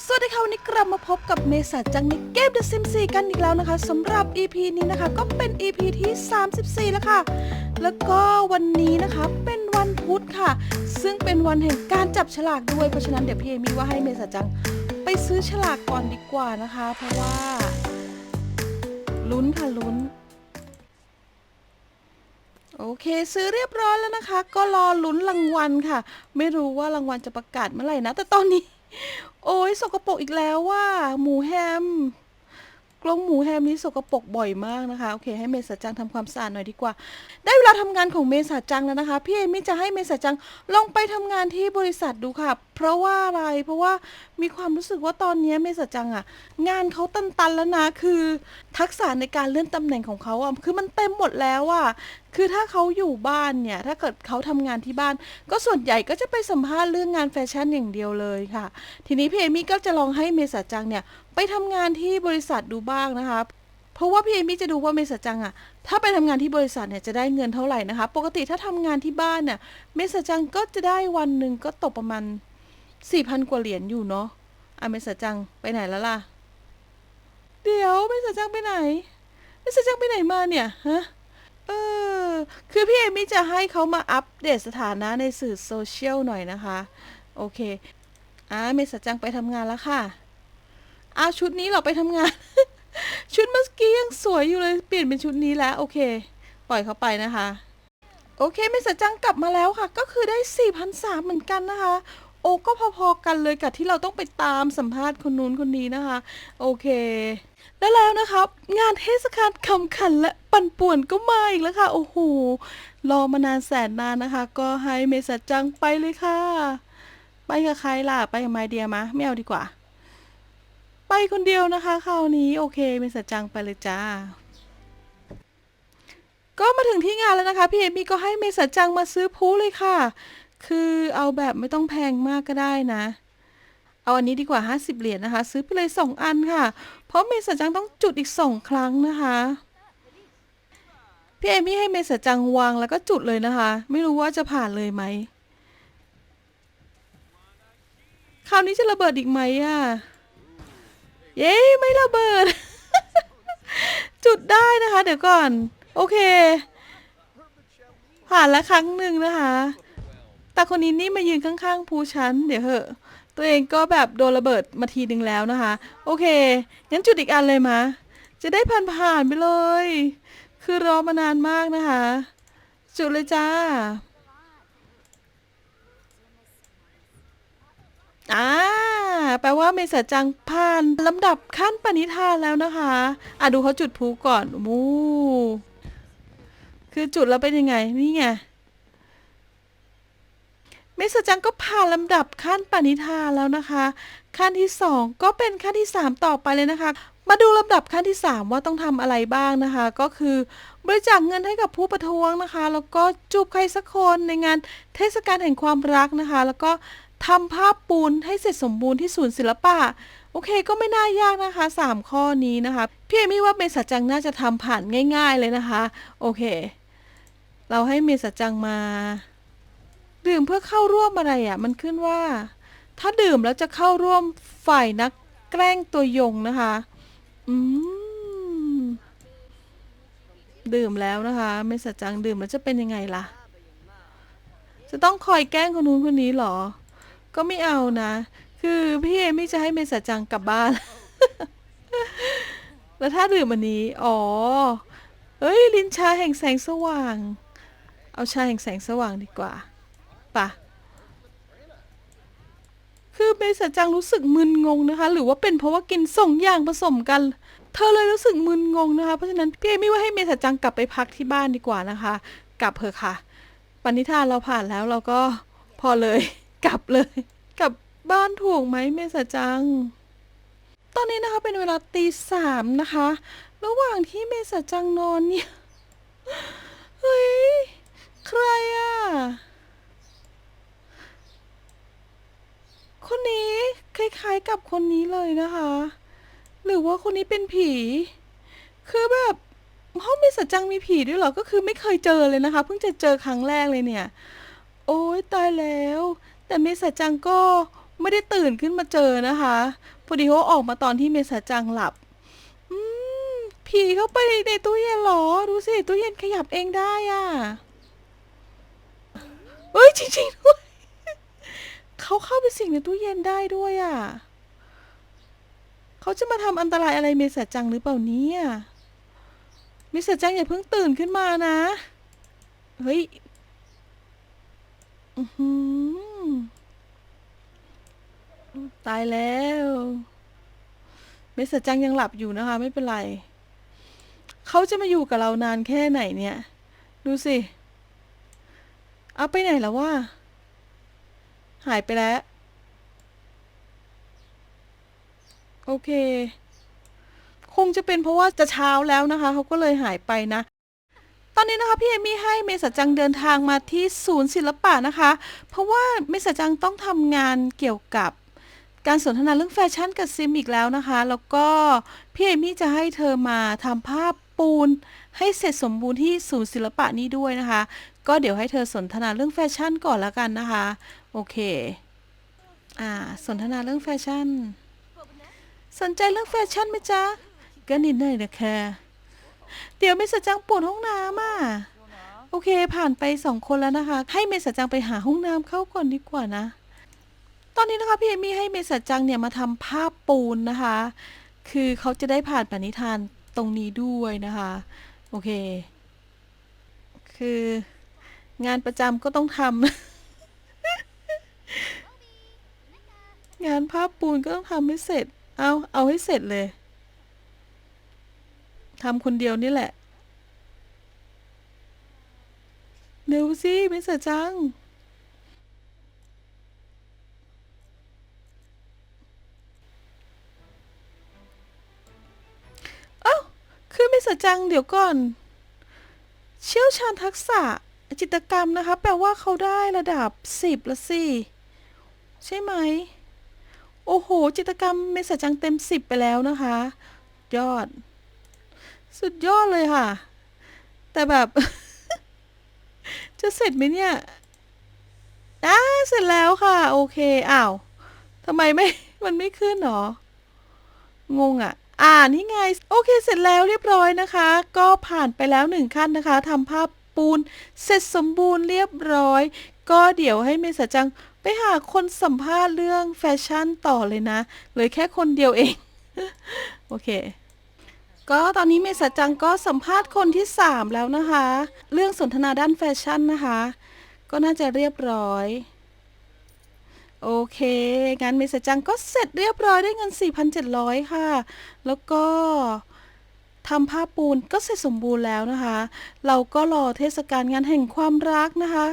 สวัสดีค่ะวันนี้กลับมาพบกับเมษาจังในเกม The Sims 4กันอีกแล้วนะคะสำหรับ EP นี้นะคะ ก็เป็น EP ที่ 34 แล้วค่ะ แล้วก็วันนี้นะคะเป็นวันพุธค่ะ ซึ่งเป็นวันแห่งการจับฉลากด้วยเพราะฉะนั้นเดี๋ยวพี่เอมีว่าให้เมษาจังไปซื้อฉลากก่อนดีกว่านะคะ เพราะว่าลุ้นค่ะลุ้นโอเค ซื้อเรียบร้อยแล้วนะคะ ก็รอลุ้นรางวัลค่ะ ไม่รู้ว่ารางวัลจะประกาศเมื่อไหร่นะ แต่ตอนนี้ โอ้ยสกปรกอีกแล้วว่า หมูแฮม กรงหมูแฮมนี้สกปรกบ่อยมากนะคะ โอเค ให้เมษาจังทำความสะอาดหน่อยดีกว่า ได้เวลาทำงานของเมษาจังแล้วนะคะ พี่เอมี่จะให้เมษาจังลองไปทำงานที่บริษัทดูค่ะ เพราะว่าอะไร เพราะว่ามีความรู้สึกว่าตอนนี้เมษาจังอะงานเขาตันๆแล้วนะ คือ ทักษะในการเลื่อนตำแหน่งของเขาอะคือมันเต็มหมดแล้วอะ คือถ้าเขาอยู่บ้านเนี่ย ถ้าเกิดเขาทำงานที่บ้าน ก็ส่วนใหญ่ก็จะไปสัมภาษณ์เรื่องงานแฟชั่นอย่างเดียวเลยค่ะ ทีนี้พี่เอมี่ก็จะลองให้เมษาจังเนี่ยไปทำงานที่บริษัทดูบ้างนะคะ เพราะว่าพี่เอมี่จะดูว่าเมษาจังอะถ้าไปทำงานที่บริษัทเนี่ยจะได้เงินเท่าไหร่นะคะ ปกติถ้าทำงานที่บ้านเนี่ยเมษาจังก็จะได้วันหนึ่งก็ตกประมาณสี่พันกว่าเหรียญอยู่เนาะอะเมษาจังไปไหนแล้วล่ะ เดี๋ยวเมษาจังไปไหนเมษาจังไปไหนมาเนี่ยฮะ เออ คือพี่เอมี่จะให้เขามาอัปเดตสถานะในสื่อโซเชียลหน่อยนะคะ โอเค อะเมษาจังไปทำงานแล้วค่ะอาชุดนี้เราไปทำงาน ชุดเมื่อกี้ยังสวยอยู่เลย เปลี่ยนเป็นชุดนี้แล้ว โอเค ปล่อยเขาไปนะคะ โอเคเมษาจังกลับมาแล้วค่ะ ก็คือได้4 0 0เหมือนกันนะคะ โอ้ก็พอๆกันเลยกับที่เราต้องไปตามสัมภาษณ์คนนู้นคนนี้นะคะ โอเค และแล้วนะครับ งานเทศกาลคำขันและปั่นป่วนก็มาอีกแล้วค่ะ โอ้โห รอมานานแสนนานนะคะ ก็ให้เมษาจังไปเลยค่ะ ไปกับใครล่ะ ไปกับไมเดียมะไม่เอาดีกว่า ไปคนเดียวนะคะคราวนี้โอเค เมษาจังไปเลยจ้าก็มาถึงที่งานแล้วนะคะ พี่เอมี่ก็ให้เมษาจังมาซื้อพูเลยค่ะ คือเอาแบบไม่ต้องแพงมากก็ได้นะ เอาอันนี้ดีกว่า 50 เหรียญนะคะ ซื้อไปเลย 2 อันค่ะ เพราะเมษจังต้องจุดอีก 2 ครั้งนะคะพี่เอมี่ให้เมษจังวางแล้วก็จุดเลยนะคะ ไม่รู้ว่าจะผ่านเลยไหมคราวนี้จะระเบิดอีกไหมอะ เย้ไม่ระเบิด จุดได้นะคะ เดี๋ยวก่อน โอเค ผ่านแล้วครั้งหนึ่งนะคะ แต่คนนี้นี่มายืนข้างๆภูชั้นเดี๋ยวเหอะ ตัวเองก็แบบโดนระเบิดมาทีหนึ่งแล้วนะคะ โอเค งั้นจุดอีกอันเลยมะ จะได้ผ่านผ่านๆไปเลย คือรอมานานมากนะคะ จุดเลยจ้า อ่า แปลว่าเมษาจังผ่านลำดับขั้นปณิธานแล้วนะคะ อะดูเขาจุดพลุก่อนมูคือจุดแล้วเป็นยังไง นี่ไง มษาจังก็ผ่านลำดับขั้นปณิธานแล้วนะคะ ขั้นที่สองก็เป็นขั้นที่สามต่อไปเลยนะคะ มาดูลำดับขั้นที่สามว่าต้องทำอะไรบ้างนะคะ ก็คือบริจาคเงินให้กับผู้ประท้วงนะคะ แล้วก็จูบใครสักคนในงานเทศกาลแห่งความรักนะคะ แล้วก็ทำภาพปูนให้เสร็จสมบูรณ์ที่ศูนย์ศิลปะโอเคก็ไม่น่ายากนะคะสามข้อนี้นะคะพี่เอมี่ว่าเมษาจังน่าจะทำผ่านง่าย ๆเลยนะคะ โอเค เราให้เมษาจังมา ดื่มเพื่อเข้าร่วมอะไรอะ่ะ มันขึ้นว่า ถ้าดื่มแล้วจะเข้าร่วมฝ่ายนักแกล้งตัวยงนะคะ อืม ดื่มแล้วนะคะเมษาจังดื่มแล้วจะเป็นยังไงล่ะ จะต้องคอยแกล้งคนนู้นคนนี้เหรอ ก็ไม่เอานะ คือพี่เอมี่จะให้เมษาจังกลับบ้าน แล้วถ้าดื่มอันนี้ อ๋อ เอ้ย ลินชาแห่งแสงสว่าง เอาชาแห่งแสงสว่างดีกว่า ปะคือเมษาจังรู้สึกมึนงงนะคะ หรือว่าเป็นเพราะว่ากินสองอย่างผสมกัน เธอเลยรู้สึกมึนงงนะคะ เพราะฉะนั้นพี่เอมี่ว่าให้เมษาจังกลับไปพักที่บ้านดีกว่านะคะ กลับเถอะค่ะปณิธานเราผ่านแล้วเราก็พอเลย กลับเลย กลับบ้านถูกไหมเมษาจัง ตอนนี้นะคะเป็นเวลาตีสามนะคะ ระหว่างที่เมษาจังนอนเนี่ย เฮ้ย ใครอะ คนนี้คล้ายๆกับคนนี้เลยนะคะ หรือว่าคนนี้เป็นผี คือแบบห้องเมษาจังมีผีด้วยเหรอ ก็คือไม่เคยเจอเลยนะคะ เพิ่งจะเจอครั้งแรกเลยเนี่ย โอ้ยตายแล้ว แต่เมษาจังก็ไม่ได้ตื่นขึ้นมาเจอนะคะพอดีเขาออกมาตอนที่เมษาจังหลับอืมผีเข้าไปในตู้เย็นหรอ ดูสิตู้เย็นขยับเองได้อะเอ้ยจริงๆด้วย เขาเข้าไปสิงในตู้เย็นได้ด้วยอะเขาจะมาทำอันตรายอะไรเมษาจังหรือเปล่านี่ยเมษาจังอย่าเพิ่งตื่นขึ้นมานะ เฮ้ยอือหือตายแล้วเมษาจังยังหลับอยู่นะคะ ไม่เป็นไร เขาจะมาอยู่กับเรานานแค่ไหนเนี่ย ดูสิ เอาไปไหนแล้วว่า หายไปแล้ว โอเค คงจะเป็นเพราะว่าจะเช้าแล้วนะคะ เขาก็เลยหายไปนะ ตอนนี้นะคะพี่เอมี่ให้เมษจังเดินทางมาที่ศูนย์ศิลปะนะคะ เพราะว่าเมษจังต้องทำงานเกี่ยวกับการสนทนาเรื่องแฟชั่นกับซิมอีกแล้วนะคะ แล้วก็พี่เอมี่จะให้เธอมาทำภาพปูน ให้เสร็จสมบูรณ์ที่ศูนย์ศิลปะนี้ด้วยนะคะ ก็เดี๋ยวให้เธอสนทนาเรื่องแฟชั่นก่อนละกันนะคะ โอเค อ่า สนทนาเรื่องแฟชั่น สนใจเรื่องแฟชั่นไหมจ๊ะ ก็นิดหน่อยนะคะเดี๋ยวเมษาจังปวดห้องน้ำอะ โอเค ผ่านไปสองคนแล้วนะคะ ให้เมษาจังไปหาห้องน้ำเข้าก่อนดีกว่านะ ตอนนี้นะคะพี่เอมี่ให้เมษาจังเนี่ยมาทำภาพปูนนะคะ คือเขาจะได้ผ่านปณิธานตรงนี้ด้วยนะคะ โอเค คืองานประจำก็ต้องทำ งานภาพปูนก็ต้องทำให้เสร็จ เอา เอาให้เสร็จเลยทำคนเดียวนี่แหละ เร็วสิเมษาจัง เอ้า คือเมษาจังเดี๋ยวก่อน เชี่ยวชาญทักษะจิตกรรมนะคะ แปลว่าเขาได้ระดับสิบละสิ ใช่ไหม โอ้โห จิตกรรมเมษจังเต็มสิบไปแล้วนะคะ ยอด สุดยอดเลยค่ะ แต่แบบ จะเสร็จไหมเนี่ยอ่าเสร็จแล้วค่ะ โอเค อ้าวทำไมไม่ มันไม่ขึ้นหรอ งงอะ อ่านี่ไง โอเค เสร็จแล้วเรียบร้อยนะคะ ก็ผ่านไปแล้วหนึ่งขั้นนะคะทำภาพปูน เสร็จสมบูรณ์เรียบร้อย ก็เดี๋ยวให้เมษจัง ไปหาคนสัมภาษณ์เรื่องแฟชั่นต่อเลยนะเหลยแค่คนเดียวเอง โอเค ก็ตอนนี้เมษจังก็สัมภาษณ์คนที่ 3 แล้วนะคะ เรื่องสนทนาด้านแฟชั่นนะคะ ก็น่าจะเรียบร้อย โอเค งานเมษจังก็เสร็จเรียบร้อยได้เงิน 4,700 ค่ะ แล้วก็ทำผ้าปูนก็เสร็จสมบูรณ์แล้วนะคะ เราก็รอเทศกาลงานแห่งความรักนะคะ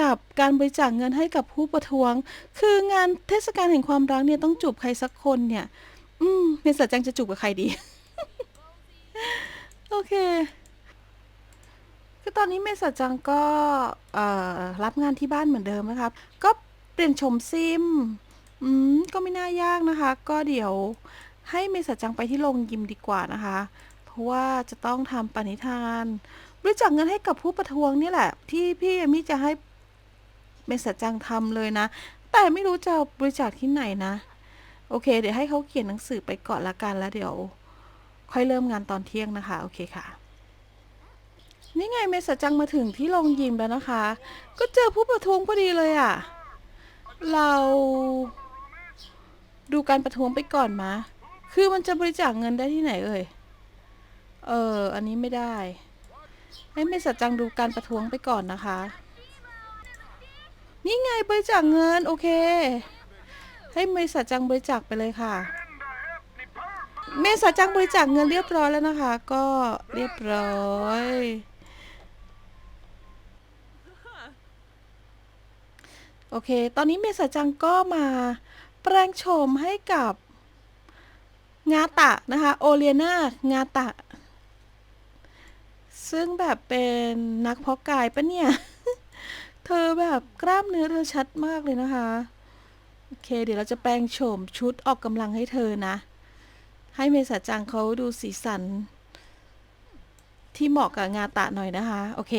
กับการบริจาคเงินให้กับผู้ประท้วง คืองานเทศกาลแห่งความรักเนี่ยต้องจูบใครสักคนเนี่ย อืมเมษาจังจะจูบกับใครดี โอเคคือตอนนี้เมษาจังก็รับงานที่บ้านเหมือนเดิมนะครับ ก็เปลี่ยนชมซิม อืม ก็ไม่น่ายากนะคะ ก็เดี๋ยวให้เมษาจังไปที่โรงยิมดีกว่านะคะ เพราะว่าจะต้องทำปณิธาน บริจาคเงินให้กับผู้ประท้วงนี่แหละ ที่พี่เอมี่จะให้ เมษาจังทำเลยนะ แต่ไม่รู้จะบริจาคที่ไหนนะ โอเค เดี๋ยวให้เขาเขียนหนังสือไปก่อนละกันแล้วเดี๋ยว ค่อยเริ่มงานตอนเที่ยงนะคะ โอเคค่ะ นี่ไงเมษาจังมาถึงที่โรงยิมแล้วนะคะ ก็เจอผู้ประท้วงพอดีเลยอะ่ะ เราดูการประท้วงไปก่อนมะคือมันจะบริจาคเงินได้ที่ไหนเอ่ย เออ อันนี้ไม่ได้ ให้เมษาจังดูการประท้วงไปก่อนนะคะ นี่ไงบริจาคเงินโอเค ให้เมษาจังบริจาคไปเลยค่ะ เมษาจังบริจาคเงินเรียบร้อยแล้วนะคะ ก็เรียบร้อยโอเค ตอนนี้เมษาจังก็มาแปลงโฉมให้กับงาตะนะคะ โอเลียนางาตะ ซึ่งแบบเป็นนักเพาะกายปะเนี่ย เธอแบบกล้ามเนื้อเธอชัดมากเลยนะคะ โอเค เดี๋ยวเราจะแปลงโฉมชุดออกกำลังให้เธอนะ ให้เมษาจังเขาดูสีสัน ที่เหมาะกับงาตะหน่อยนะคะ โอเค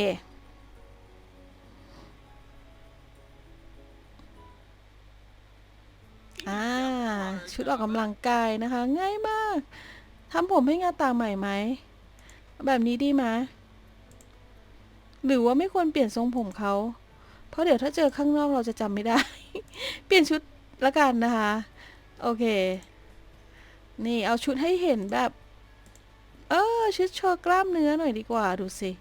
อ่าชุดออกกำลังกายนะคะ ง่ายมากทำผมให้งาตาใหม่ไหม แบบนี้ดีไหมหรือว่าไม่ควรเปลี่ยนทรงผมเขา เพราะเดี๋ยวถ้าเจอข้างนอกเราจะจำไม่ได้ เปลี่ยนชุดละกันนะคะ โอเค นี่เอาชุดให้เห็นแบบ เออชุดโชว์กล้ามเนื้อหน่อยดีกว่าดูสิ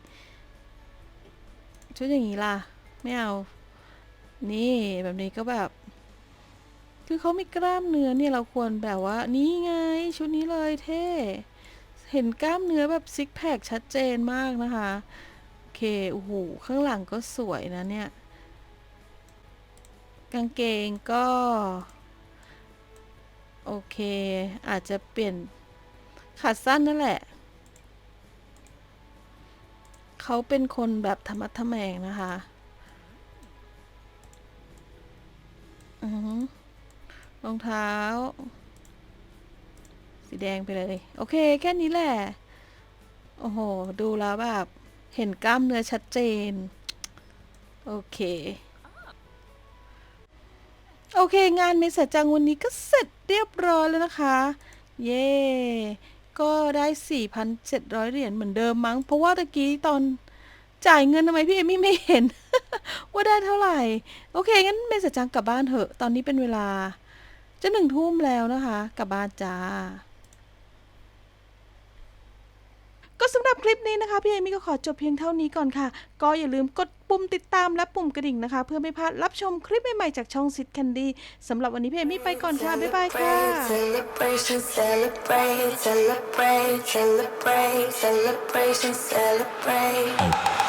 ชุดอย่างนี้ล่ะ ไม่เอา นี่แบบนี้ก็แบบ คือเขามีกล้ามเนื้อเนี่ยเราควรแบบว่า นี่ไง ชุดนี้เลยเท่เห็นกล้ามเนื้อแบบซิกแพคชัดเจนมากนะคะ โอเค โอ้โห ข้างหลังก็สวยนะเนี่ย กางเกงก็ โอเค อาจจะเปลี่ยนขาสั้นนั่นแหละ เขาเป็นคนแบบธรรมะทะแมงนะคะอือรองเท้า สีแดงไปเลย โอเค แค่นี้แหละ โอ้โห ดูแล้วแบบ เห็นกล้ามเนื้อชัดเจน โอเค โอเค งานเมษจังวันนี้ก็เสร็จเรียบร้อยแล้วนะคะ เย่ก็ได้ 4,700 เหรียญเหมือนเดิมมั้ง เพราะว่าตะกี้ตอนจ่ายเงินทำไมพี่เอมี่ไม่เห็น ว่าได้เท่าไหร่ โอเค งั้นเมษจังกลับบ้านเถอะ ตอนนี้เป็นเวลา จะหนึ่งทุ่มแล้วนะคะ กลับบ้านจ้า ก็สำหรับคลิปนี้นะคะพี่เอมี่ก็ขอจบเพียงเท่านี้ก่อนค่ะ ก็อย่าลืมกดปุ่มติดตามและปุ่มกระดิ่งนะคะ เพื่อไม่พลาดรับชมคลิปใหม่ๆจากช่องซิดแคนดี้สำหรับวันนี้พี่เอมี่ไปก่อนค่ะ บ๊ายบายค่ะ Celebration, celebrate, celebrate, celebrate, celebration, celebrate.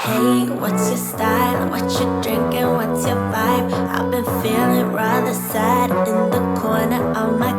Hey, what's your style? What you drinking? What's your vibe? I've been feeling rather sad in the corner of my